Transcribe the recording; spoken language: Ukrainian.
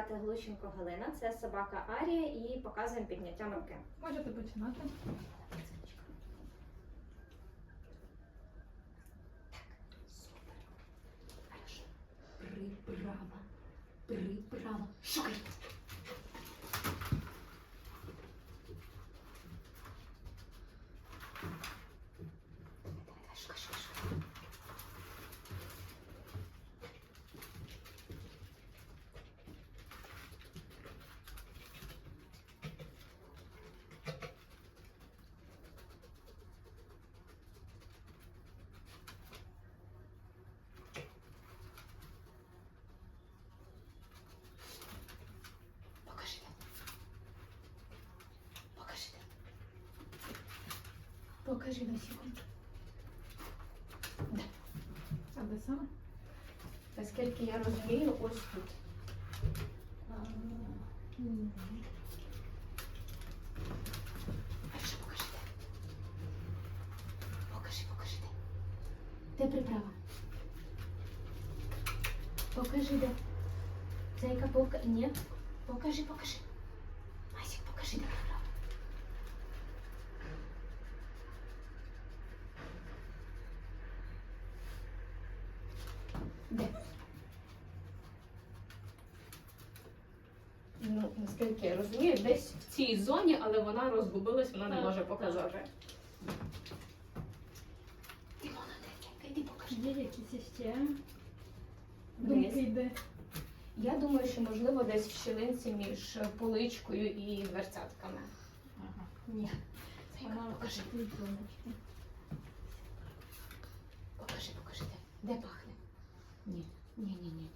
звати Глущенко Галина. Це собака Арія і показуємо підняттям руки. Можете починати. Приправа. Приправа. Шукай. Покажи на секунду. А де саме? Наскільки я розумію, ось тут. А покажи де? Покажи, покажи де. Де приправа? Покажи де. Зайка, пока... Ні. Покажи, покажи. Масик, покажи де Де? Ну, наскільки я розумію, десь в цій зоні, але вона розгубилась, вона не Так, може так. показати. Ти молодець, йди покажи. Є якісь ще думки йде. Я думаю, що можливо десь в щілинці між поличкою і дверцятками. Ага. Ні. Зайка, Вона покажи, покажи покажи, покажи, де. Де пахне? Ні, ні, ні. ні.